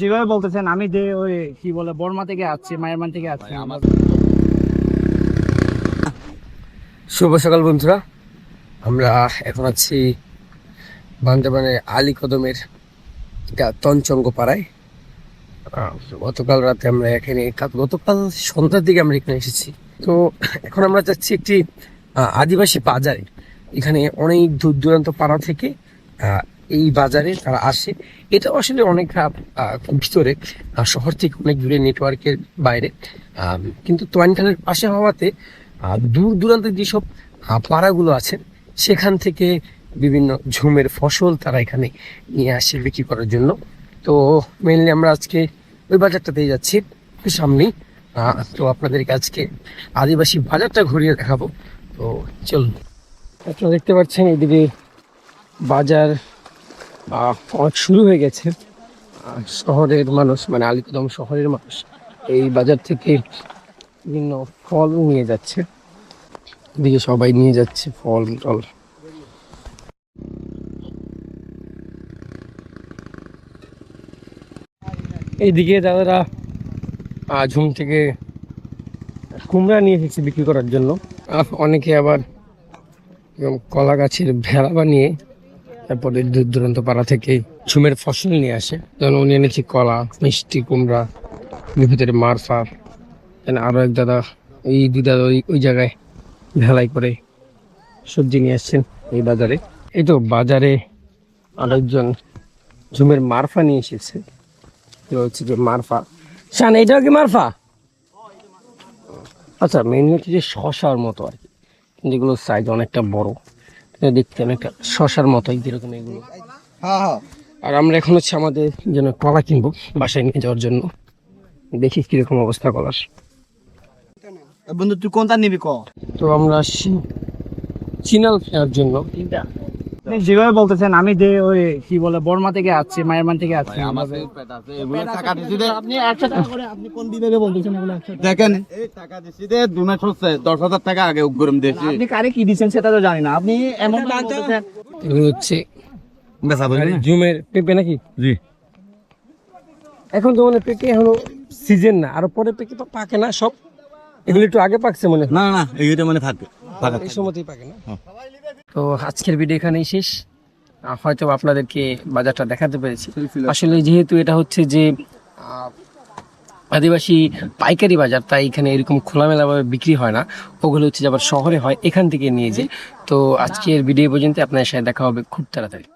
যেভাবে বলতেছেন, আমি যে ওই কি বলে, বর্মা থেকে আসছি মায়েরমান থেকে আসছি। শুভ সকাল বন্ধুরা। আমরা এখন আছি বান্দরবানের আলী কদমের তঞ্চঙ্গ পাড়ায় গতকাল রাতে আমরা এখানে গতকাল সন্ধ্যার দিকে আমরা এখানে এসেছি। তো এখন আমরা যাচ্ছি একটি আদিবাসী বাজারে। এখানে অনেক দূর দূরান্ত পাড়া থেকে এই বাজারে তারা আসে। এটা আসলে অনেক ভিতরে শহর থেকে অনেক দূরে নেটওয়ার্কের বাইরে। কিন্তু তোয়ানখালের পাশে হওয়াতে দূর দূরান্তের যেসব পাড়াগুলো আছে, সেখান থেকে বিভিন্ন ঝুমের ফসল তারা এখানে নিয়ে আসে বিক্রি করার জন্য। তো মেনলি আমরা আজকে ওই বাজারটাতেই যাচ্ছি সামনেই। তো আপনাদেরকে আজকে আদিবাসী বাজারটা ঘুরিয়ে দেখাবো। তো চলুন। আপনারা দেখতে পাচ্ছেন এদিকে বাজার শুরু হয়ে গেছে। শহরের মানুষ মানে আলিকদম শহরের মানুষ এই বাজার থেকে বিভিন্ন ফল নিয়ে যাচ্ছে। এদিকে সবাই নিয়ে যাচ্ছে ফল, টল। এইদিকে দাদারা ঝুম থেকে কুমড়া নিয়ে এসেছে বিক্রি করার জন্য অনেকে আবার কলা গাছের ভেড়া বানিয়ে তারপরে দূর দূরান্ত পাড়া থেকে ঝুমের ফসল নিয়ে আসে। যেমন উনি এনেছে কলা, মিষ্টি, কুমড়া ভিতরে মারফা এখানে আরও এক দাদা, এই দুই দাদা ওই ওই জায়গায় ভেলাই করে সবজি নিয়ে আসছেন এই বাজারে। এই তো বাজারে আরেকজন ঝুমের মারফা নিয়ে এসেছে। হচ্ছে যে মারফা। শান, এটাও কি মারফা? আচ্ছা মেনলি হচ্ছে যে শশার মতো আর কি। এগুলো সাইজ অনেকটা বড়। দেখতে অনেকটা শশার মতো যেরকম এগুলো। আর আমরা এখন হচ্ছে আমাদের জন্য কলা কিনবো বাসায় নিয়ে যাওয়ার জন্য। দেখি কীরকম অবস্থা কলার। বন্ধু তুই কোনটা নিবি ক? তো আমরা আসছি চিনাল ফেরার জন্য। আপনি যেভাবে বলতেছেন আমি যে ওই কি বলে বর্মা থেকে আসছি মায়েরমান থেকে আসছি আপনি একশো টাকা করে আপনি কোন বিভাগে বলতেছেন এগুলো একশো টাকা? দেখেন টাকা দিছি দে দুনে হচ্ছে দশ হাজার টাকা আগে উগ্রম দিয়েছি। আপনি কারে কি দিচ্ছেন সেটা তো জানি না। আপনি এমন এগুলো হচ্ছে বেচা জুমের পেঁপে নাকি? জি। এখন তো মানে পেঁপে সিজন না আর পরে পেঁপে তো পাকে না সব। এগুলো একটু আগে পাকছে মনে হয়। না না এইটা মানে থাকবে এই সময়তেই পাকে না? তো আজকের ভিডিও এখানেই শেষ। হয়তো আপনাদেরকে বাজারটা দেখাতে পেরেছি। আসলে যেহেতু এটা হচ্ছে যে আদিবাসী পাইকারি বাজার, তাই এখানে এরকম খোলামেলাভাবে বিক্রি হয় না। ওগুলো হচ্ছে যে আবার শহরে হয়, এখান থেকে নিয়ে যে তো আজকের ভিডিও পর্যন্ত আপনার সাথে দেখা হবে খুব তাড়াতাড়ি।